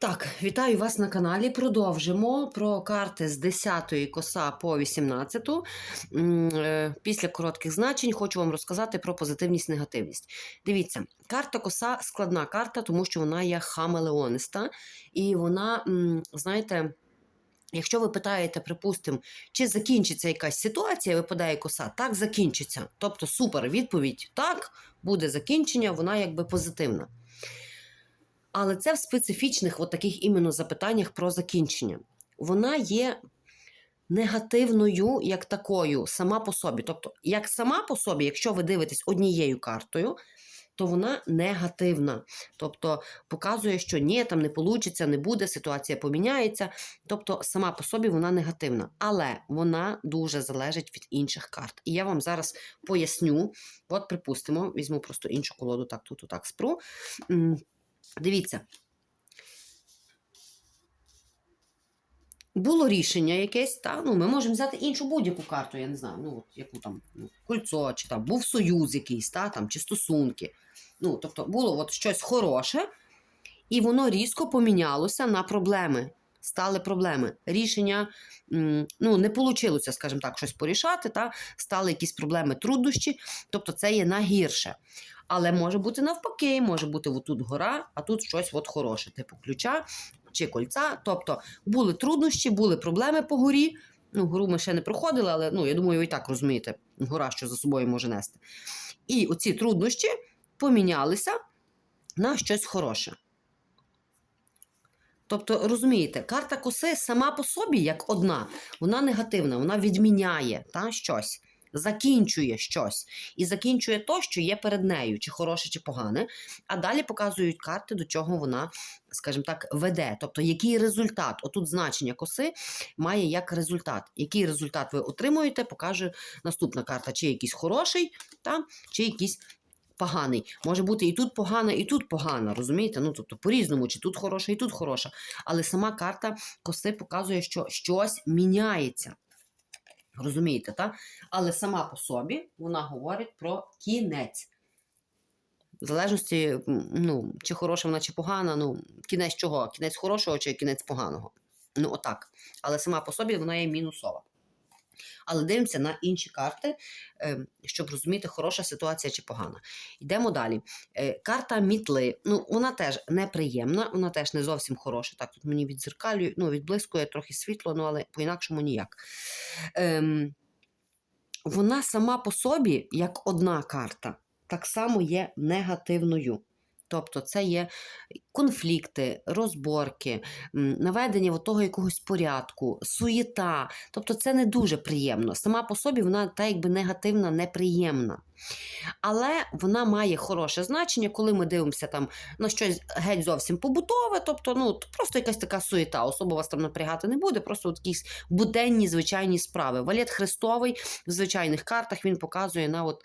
Так, вітаю вас на каналі. Продовжимо про карти з 10-ї коса по 18-ту. Е, Після коротких значень хочу вам розказати про позитивність негативність. Дивіться, карта коса складна карта, тому що вона є хамелеониста, і вона, знаєте. Якщо ви питаєте, припустимо, чи закінчиться якась ситуація, випадає коса, так закінчиться. Тобто супер відповідь так, буде закінчення, вона якби позитивна. Але це в специфічних от таких іменно запитаннях про закінчення. Вона є негативною як такою сама по собі. Тобто, як сама по собі, якщо ви дивитесь однією картою, то вона негативна. Тобто показує, що ні, там не вийде, не буде, ситуація поміняється. Тобто, сама по собі вона негативна. Але вона дуже залежить від інших карт. І я вам зараз поясню. От, припустимо, візьму просто іншу колоду, так, тут отак спру. Дивіться. Було рішення якесь, та? ну, ми можемо взяти іншу будь-яку карту, я не знаю, ну, от, яку там ну, кольцо, чи там був союз якийсь, та? там, чи стосунки. Ну, тобто було от щось хороше, і воно різко помінялося на проблеми. Стали проблеми. Рішення ну, не вийшло, скажімо так, щось порішати, та? стали якісь проблеми, труднощі, тобто це є на гірше. Але може бути навпаки, може бути отут гора, а тут щось от хороше, типу ключа чи кольця. Тобто були труднощі, були проблеми по горі. Ну, гору ми ще не проходили, але ну, я думаю, ви і так розумієте, гора, що за собою може нести. І оці труднощі помінялися на щось хороше. Тобто, розумієте, карта коси сама по собі, як одна, вона негативна, вона відміняє та, щось, закінчує щось. І закінчує то, що є перед нею, чи хороше, чи погане. А далі показують карти, до чого вона, скажімо так, веде. Тобто, який результат, отут значення коси має як результат. Який результат ви отримуєте, покаже наступна карта, чи якийсь хороший, та, чи якийсь поганий. Може бути і тут погана, і тут погана, розумієте? Ну, тобто по-різному, чи тут хороша, і тут хороша. Але сама карта коси показує, що щось міняється. Розумієте, так? Але сама по собі вона говорить про кінець. В залежності, ну, чи хороша вона, чи погана, ну, кінець чого? Кінець хорошого чи кінець поганого. Ну, отак. Але сама по собі вона є мінусова. Але дивимося на інші карти, е, щоб розуміти, хороша ситуація чи погана. Йдемо далі. Е, Карта мітли. Ну, вона теж неприємна, вона теж не зовсім хороша. Так, тут мені відзеркалює, ну, відблискує трохи світло, ну, але по-інакшому ніяк. Ем, Вона сама по собі, як одна карта, так само є негативною. Тобто це є конфлікти, розборки, наведення от того якогось порядку, суєта. Тобто це не дуже приємно. Сама по собі вона та якби негативна, неприємна. Але вона має хороше значення, коли ми дивимося там на щось геть зовсім побутове, тобто ну, просто якась така суєта, особо вас там напрягати не буде, просто от якісь буденні звичайні справи. Валет Христовий в звичайних картах він показує на от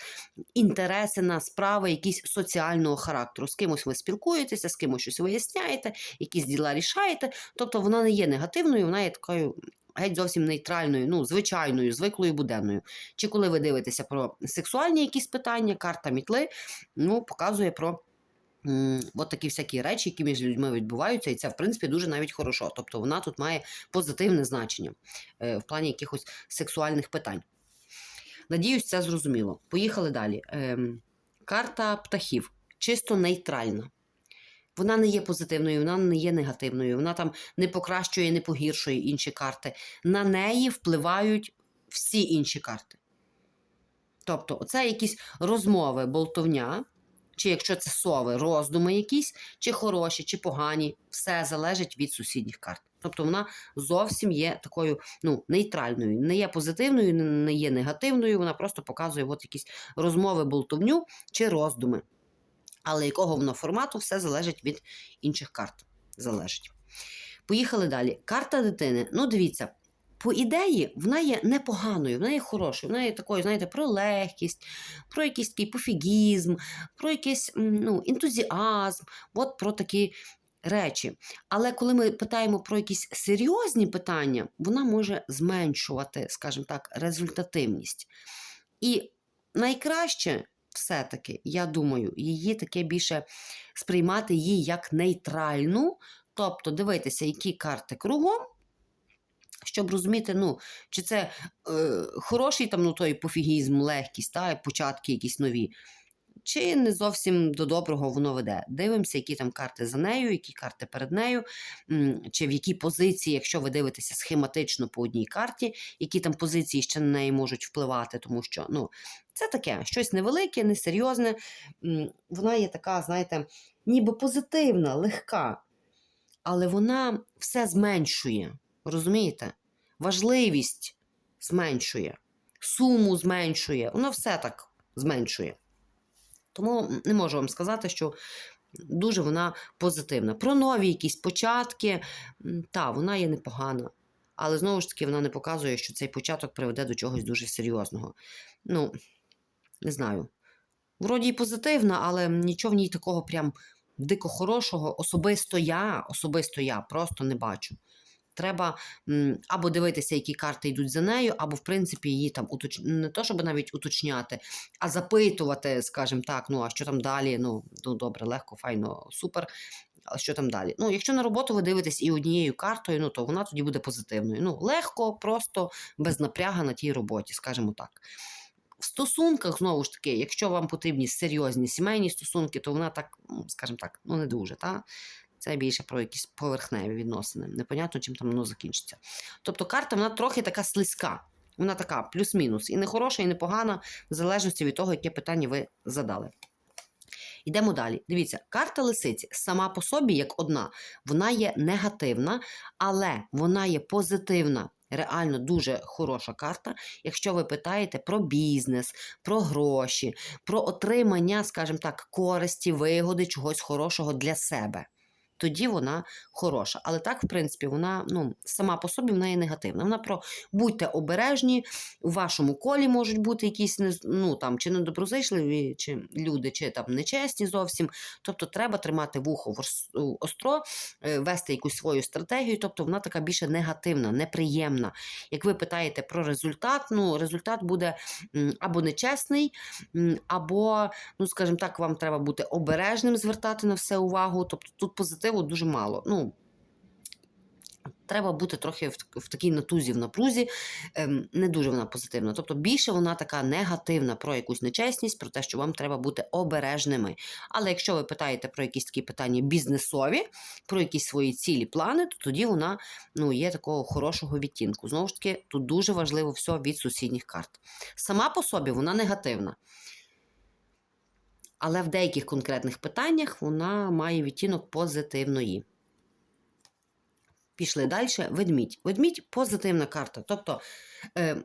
інтереси, на справи якісь соціального характеру. З кимось ви спілкуєтеся, з кимось щось виясняєте, якісь діла рішаєте. Тобто вона не є негативною, вона є такою. Геть зовсім нейтральною, ну, звичайною, звиклою буденною. Чи коли ви дивитеся про сексуальні якісь питання, карта мітли ну, показує про от такі всякі речі, які між людьми відбуваються, і це, в принципі, дуже навіть хорошо. Тобто вона тут має позитивне значення е, в плані якихось сексуальних питань. Надіюсь, це зрозуміло. Поїхали далі. Ем, карта птахів чисто нейтральна. Вона не є позитивною, вона не є негативною, вона там не покращує, не погіршує інші карти. На неї впливають всі інші карти. Тобто, це якісь розмови, болтовня, чи якщо це сови, роздуми якісь, чи хороші, чи погані, все залежить від сусідніх карт. Тобто вона зовсім є такою ну, нейтральною, не є позитивною, не- є негативною, вона просто показує от якісь розмови, болтовню чи роздуми. Але якого воно формату, все залежить від інших карт. Залежить. Поїхали далі. Карта дитини. Ну, дивіться, по ідеї, вона є непоганою, вона є хорошою, вона є такою, знаєте, про легкість, про якийсь такий пофігізм, про якийсь ну, ентузіазм, от про такі речі. Але коли ми питаємо про якісь серйозні питання, вона може зменшувати, скажімо так, результативність. І найкраще все-таки, я думаю, її таке більше сприймати її як нейтральну, тобто дивитися, які карти кругом, щоб розуміти, ну, чи це е, хороший там, ну, той пофігізм, легкість, та, початки якісь нові, чи не зовсім до доброго воно веде. Дивимося, які там карти за нею, які карти перед нею, чи в якій позиції, якщо ви дивитеся схематично по одній карті, які там позиції ще на неї можуть впливати, тому що ну, це таке щось невелике, несерйозне. Вона є така, знаєте, ніби позитивна, легка, але вона все зменшує. Розумієте? Важливість зменшує, суму зменшує, воно все так зменшує. Тому не можу вам сказати, що дуже вона позитивна. Про нові якісь початки, та, вона є непогана. Але знову ж таки, вона не показує, що цей початок приведе до чогось дуже серйозного. Ну, не знаю. Вроді і позитивна, але нічого в ній такого прям дико хорошого. Особисто я, особисто я просто не бачу. Треба або дивитися, які карти йдуть за нею, або, в принципі, її там уточ... не то, щоб навіть уточняти, а запитувати, скажімо так, ну а що там далі? Ну, ну добре, легко, файно, супер. А що там далі? Ну, якщо на роботу ви дивитесь і однією картою, ну то вона тоді буде позитивною. Ну, легко, просто без напряга на тій роботі, скажімо так. В стосунках, знову ж таки, якщо вам потрібні серйозні сімейні стосунки, то вона так, ну, скажімо так, ну не дуже. Та? Це більше про якісь поверхневі відносини. Непонятно, чим там воно закінчиться. Тобто карта вона трохи така слизька. Вона така плюс-мінус. І не хороша, і не погана, в залежності від того, яке питання ви задали. Йдемо далі. Дивіться, карта лисиці сама по собі, як одна, вона є негативна, але вона є позитивна. Реально дуже хороша карта, якщо ви питаєте про бізнес, про гроші, про отримання, скажімо так, користі, вигоди, чогось хорошого для себе. Тоді вона хороша. Але так, в принципі, вона ну, сама по собі вона є негативна. Вона про будьте обережні, у вашому колі можуть бути якісь ну, там, чи недоброзичливі, чи люди, чи там нечесні зовсім. Тобто треба тримати вухо остро, е, вести якусь свою стратегію. Тобто вона така більше негативна, неприємна. Як ви питаєте про результат, ну результат буде або нечесний, або, ну скажімо так, вам треба бути обережним, звертати на все увагу. Тобто тут позитиву дуже мало. Ну, Треба бути трохи в, в такій натузі, в напрузі, ем, не дуже вона позитивна. Тобто більше вона така негативна про якусь нечесність, про те, що вам треба бути обережними. Але якщо ви питаєте про якісь такі питання бізнесові, про якісь свої цілі, плани, то тоді вона ну, є такого хорошого відтінку. Знову ж таки, тут дуже важливо все від сусідніх карт. Сама по собі вона негативна. Але в деяких конкретних питаннях вона має відтінок позитивної. Пішли далі. Ведмідь. Ведмідь позитивна карта. Тобто, е,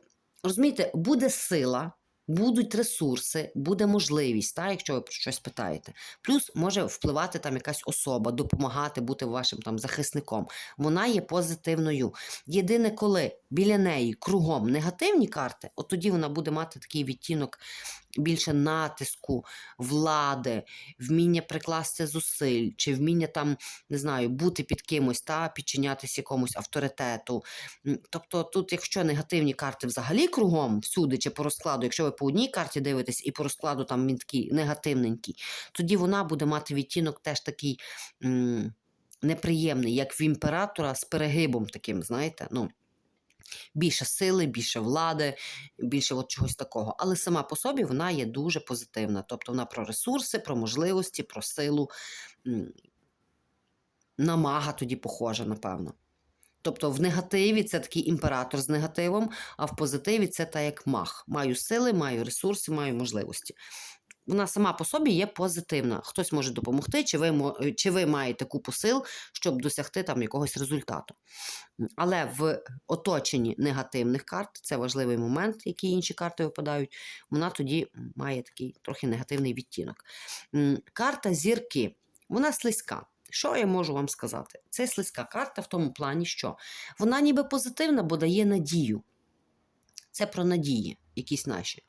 розумієте, буде сила, будуть ресурси, буде можливість, та, якщо ви про щось питаєте. Плюс може впливати там якась особа, допомагати бути вашим там захисником. Вона є позитивною. Єдине, коли біля неї кругом негативні карти, от тоді вона буде мати такий відтінок більше натиску, влади, вміння прикласти зусиль, чи вміння там, не знаю, бути під кимось та підчинятися якомусь авторитету. Тобто, тут, якщо негативні карти взагалі кругом, всюди, чи по розкладу, якщо ви по одній карті дивитесь, і по розкладу там він такий негативненький, тоді вона буде мати відтінок теж такий м, неприємний, як в імператора з перегибом таким, знаєте. ну. Більше сили, більше влади, більше от чогось такого. Але сама по собі вона є дуже позитивна. Тобто вона про ресурси, про можливості, про силу. М, На мага тоді похожа, напевно. Тобто в негативі це такий імператор з негативом, а в позитиві це та як маг. Маю сили, маю ресурси, маю можливості. Вона сама по собі є позитивна. Хтось може допомогти, чи ви, чи ви маєте купу сил, щоб досягти там якогось результату. Але в оточенні негативних карт, це важливий момент, які інші карти випадають, вона тоді має такий трохи негативний відтінок. Карта зірки, вона слизька. Що я можу вам сказати? Це слизька карта в тому плані, що вона ніби позитивна, бо дає надію. Це про надії, якісь наші.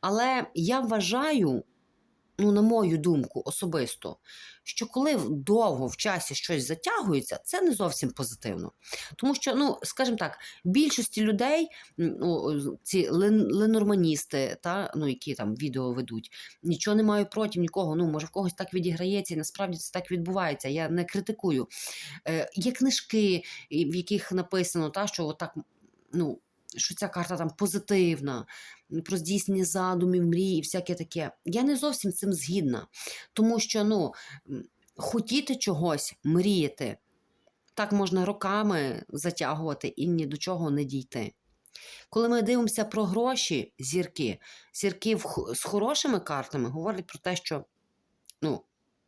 Але я вважаю, ну, на мою думку, особисто, що коли довго в часі щось затягується, це не зовсім позитивно. Тому що, ну, скажімо так, більшості людей, ну, ці ленорманісти, та, ну, які там відео ведуть, нічого не маю проти нікого. Ну, може, в когось так відіграється, і насправді це так відбувається. Я не критикую. Е, є книжки, в яких написано, та, що отак, ну, що ця карта там позитивна, про здійснення задумів, мрій і всяке таке. Я не зовсім цим згідна. Тому що ну, хотіти чогось, мріяти, так можна роками затягувати і ні до чого не дійти. Коли ми дивимося про гроші, зірки, зірки з хорошими картами говорять про те, що ну,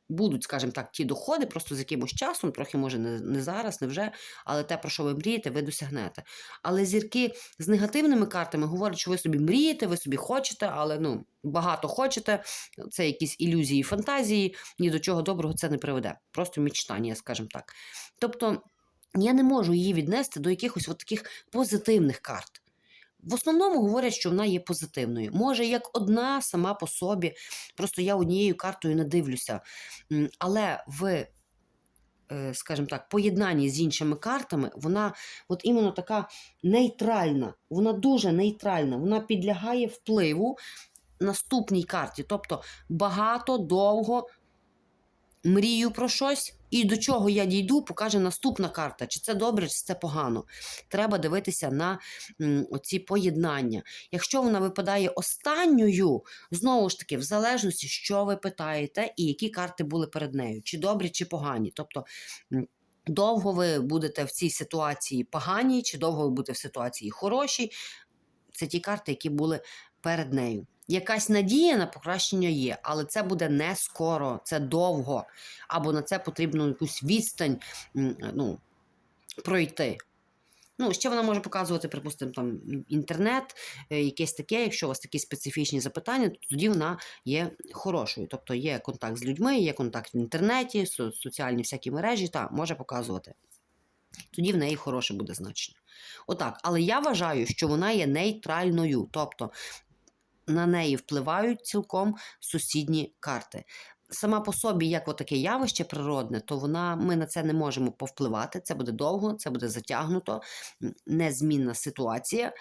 будуть, скажімо так, ті доходи просто з якимось часом, трохи може не, не зараз, не вже, але те, про що ви мрієте, ви досягнете. Але зірки з негативними картами говорять, що ви собі мрієте, ви собі хочете, але ну, багато хочете, це якісь ілюзії, фантазії, ні до чого доброго це не приведе. Просто мечтання, скажімо так. Тобто я не можу її віднести до якихось от таких позитивних карт. В основному говорять, що вона є позитивною. Може, як одна сама по собі, просто я однією картою не дивлюся. Але в, е, скажімо так, поєднанні з іншими картами, вона от іменно така нейтральна, вона дуже нейтральна, вона підлягає впливу наступній карті. Тобто багато, довго мрію про щось, і до чого я дійду, покаже наступна карта. Чи це добре, чи це погано. Треба дивитися на м, оці поєднання. Якщо вона випадає останньою, знову ж таки, в залежності, що ви питаєте, і які карти були перед нею, чи добрі, чи погані. Тобто. Довго ви будете в цій ситуації поганій, чи довго ви будете в ситуації хорошій. Це ті карти, які були перед нею. Якась надія на покращення є, але це буде не скоро, це довго. Або на це потрібно якусь відстань ну, пройти. Ну, ще вона може показувати, припустимо, там інтернет, е, якесь таке, якщо у вас такі специфічні запитання, то тоді вона є хорошою. Тобто є контакт з людьми, є контакт в інтернеті, со- соціальні всякі мережі, та може показувати. Тоді в неї хороше буде значення. Отак. Але я вважаю, що вона є нейтральною, тобто на неї впливають цілком сусідні карти. Сама по собі, як таке явище природне, то вона ми на це не можемо повпливати. Це буде довго, це буде затягнуто, незмінна ситуація,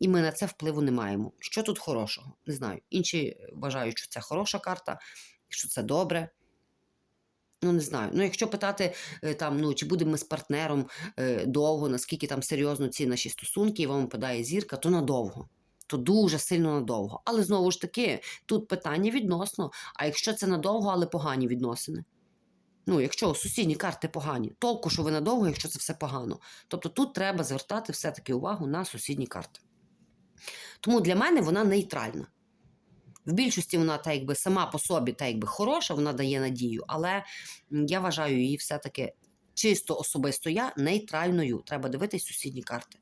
і ми на це впливу не маємо. Що тут хорошого? Не знаю. Інші вважають, що це хороша карта, що це добре. Ну, не знаю. Ну, якщо питати, е, там, ну, чи будемо ми з партнером е, довго, наскільки там серйозно ці наші стосунки, і вам випадає зірка, то надовго. То дуже сильно надовго. Але знову ж таки, тут питання відносно. А якщо це надовго, але погані відносини? Ну, якщо сусідні карти погані, толку, що ви надовго, якщо це все погано. Тобто тут треба звертати все-таки увагу на сусідні карти. Тому для мене вона нейтральна. В більшості вона та якби сама по собі та якби хороша, вона дає надію, але я вважаю її все-таки чисто особисто я нейтральною. Треба дивитись сусідні карти.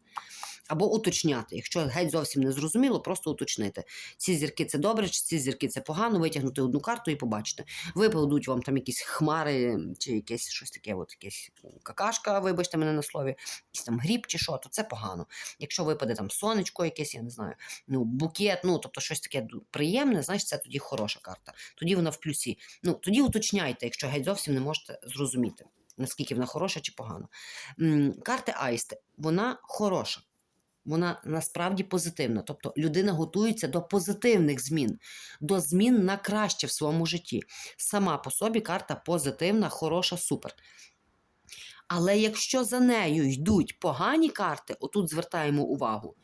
Або уточняти. Якщо геть зовсім не зрозуміло, просто уточнити. Ці зірки це добре, чи ці зірки це погано, витягнути одну карту і побачити. Випадуть вам там якісь хмари, чи якесь щось таке, от якесь какашка, вибачте мене на слові, якийсь там гріб чи що, то це погано. Якщо випаде там сонечко якесь, я не знаю, ну, букет, ну тобто щось таке приємне, значить це тоді хороша карта. Тоді вона в плюсі. Ну, тоді уточняйте, якщо геть зовсім не можете зрозуміти, наскільки вона хороша чи погана. М, Карти Аїсти, вона хороша. Вона насправді позитивна. Тобто людина готується до позитивних змін, до змін на краще в своєму житті. Сама по собі карта позитивна, хороша, супер. Але якщо за нею йдуть погані карти, отут звертаємо увагу,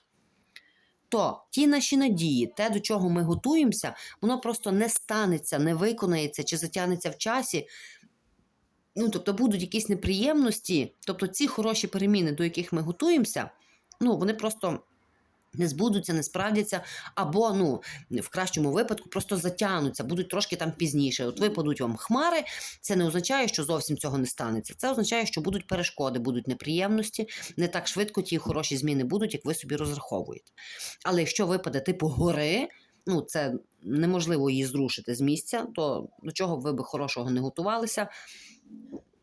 то ті наші надії, те, до чого ми готуємося, воно просто не станеться, не виконається чи затягнеться в часі. Ну, тобто будуть якісь неприємності, тобто ці хороші переміни, до яких ми готуємося, ну, вони просто не збудуться, не справдяться, або, ну, в кращому випадку, просто затягнуться, будуть трошки там пізніше. От випадуть вам хмари, це не означає, що зовсім цього не станеться. Це означає, що будуть перешкоди, будуть неприємності, не так швидко ті хороші зміни будуть, як ви собі розраховуєте. Але якщо випаде типу гори, ну це неможливо її зрушити з місця, то до чого ви би хорошого не готувалися.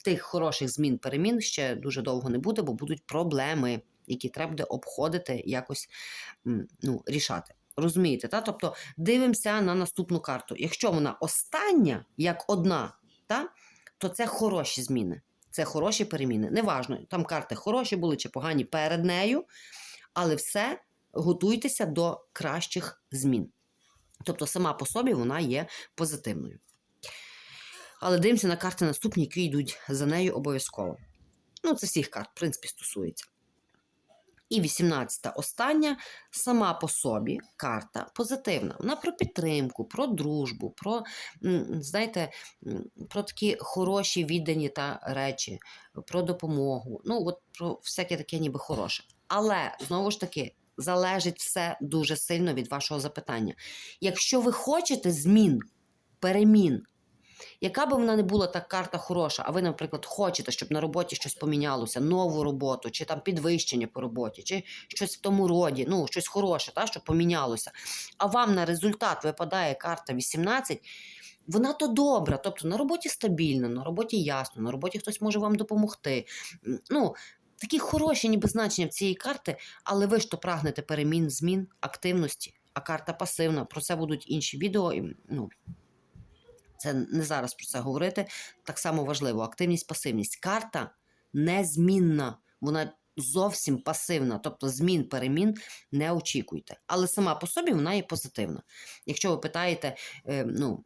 Тих хороших змін перемін ще дуже довго не буде, бо будуть проблеми, які треба буде обходити, якось ну, рішати. Розумієте, та? тобто дивимося на наступну карту. Якщо вона остання, як одна, та? то це хороші зміни. Це хороші переміни. Неважно, там карти хороші були чи погані перед нею, але все готуйтеся до кращих змін. Тобто, сама по собі вона є позитивною. Але дивимося на карти наступні, які йдуть за нею обов'язково. Ну, це всіх карт, в принципі, стосується. І 18-та остання сама по собі карта позитивна. Вона про підтримку, про дружбу, про, знаєте, про такі хороші віддані та речі, про допомогу. Ну, от про всяке таке ніби хороше. Але знову ж таки. Залежить все дуже сильно від вашого запитання. Якщо ви хочете змін, перемін, яка би вона не була та карта хороша, а ви, наприклад, хочете, щоб на роботі щось помінялося, нову роботу, чи там підвищення по роботі, чи щось в тому роді, ну, щось хороше, та, щоб помінялося. А вам на результат випадає карта 18, вона то добра, тобто на роботі стабільно, на роботі ясно, на роботі хтось може вам допомогти. Ну, такі хороші, ніби значення в цієї карти, але ви ж то прагнете перемін, змін, активності, а карта пасивна. Про це будуть інші відео. і, Ну, це не зараз про це говорити. Так само важливо. Активність, пасивність. Карта незмінна. Вона зовсім пасивна, тобто змін, перемін не очікуйте. Але сама по собі вона є позитивна. Якщо ви питаєте, е, ну.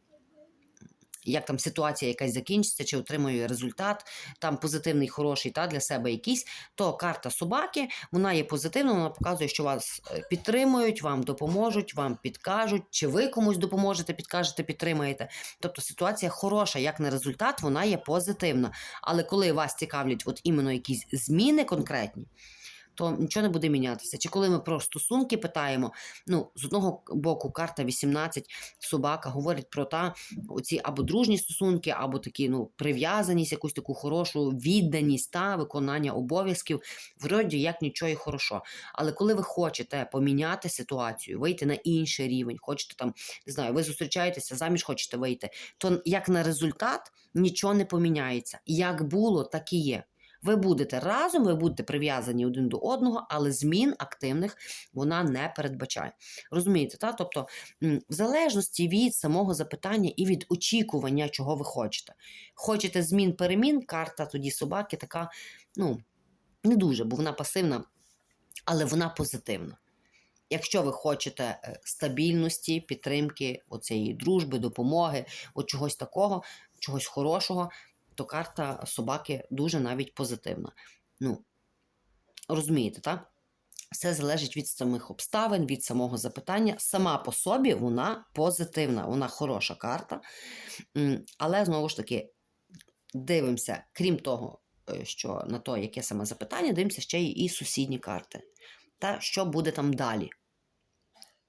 Як там ситуація якась закінчиться, чи отримує результат, там позитивний, хороший та для себе якийсь, то карта собаки вона є позитивна, вона показує, що вас е, підтримують, вам допоможуть, вам підкажуть, чи ви комусь допоможете, підкажете, підтримаєте. Тобто ситуація хороша, як на результат, вона є позитивна. Але коли вас цікавлять от іменно якісь зміни конкретні, то нічого не буде мінятися. Чи коли ми про стосунки питаємо, ну, з одного боку, карта 18, собака говорить про та, оці або дружні стосунки, або такі ну, прив'язаність, якусь таку хорошу відданість та виконання обов'язків. Вроді як нічого і хорошо. Але коли ви хочете поміняти ситуацію, вийти на інший рівень, хочете там, не знаю, ви зустрічаєтеся, заміж хочете вийти, то як на результат нічого не поміняється. Як було, так і є. Ви будете разом, ви будете прив'язані один до одного, але змін активних вона не передбачає. Розумієте, та? тобто, в залежності від самого запитання і від очікування, чого ви хочете. Хочете змін перемін, карта тоді собаки така, ну, не дуже, бо вона пасивна, але вона позитивна. Якщо ви хочете е, стабільності, підтримки, оцієї дружби, допомоги, от чогось такого, чогось хорошого, то карта собаки дуже навіть позитивна. Ну, розумієте, так? Все залежить від самих обставин, від самого запитання. Сама по собі вона позитивна, вона хороша карта. Але знову ж таки, дивимося, крім того, е, що на то, яке саме запитання, дивимося ще і сусідні карти. Та що буде там далі.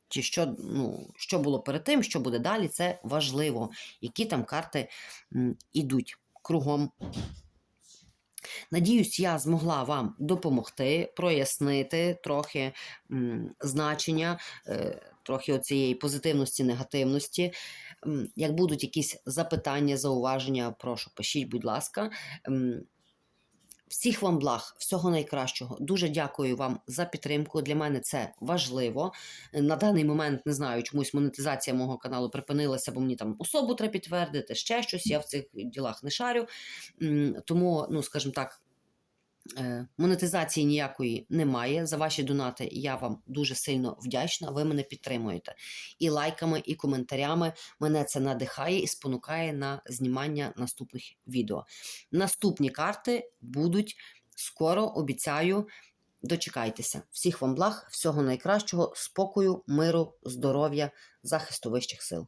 Чи що, ну, що було перед тим, що буде далі, це важливо, які там карти м, ідуть кругом. Надіюсь, я змогла вам допомогти, прояснити трохи м, значення, е, трохи оцієї позитивності, негативності. Як будуть якісь запитання, зауваження, прошу, пишіть, будь ласка. Всіх вам благ, всього найкращого. Дуже дякую вам за підтримку. Для мене це важливо. На даний момент не знаю, чомусь монетизація мого каналу припинилася, бо мені там особу треба підтвердити, ще щось. Я в цих ділах не шарю. Тому, ну скажімо так. Е, Монетизації ніякої немає. За ваші донати я вам дуже сильно вдячна. Ви мене підтримуєте. І лайками, і коментарями мене це надихає і спонукає на знімання наступних відео. Наступні карти будуть скоро, обіцяю. Дочекайтеся. Всіх вам благ, всього найкращого, спокою, миру, здоров'я, захисту вищих сил.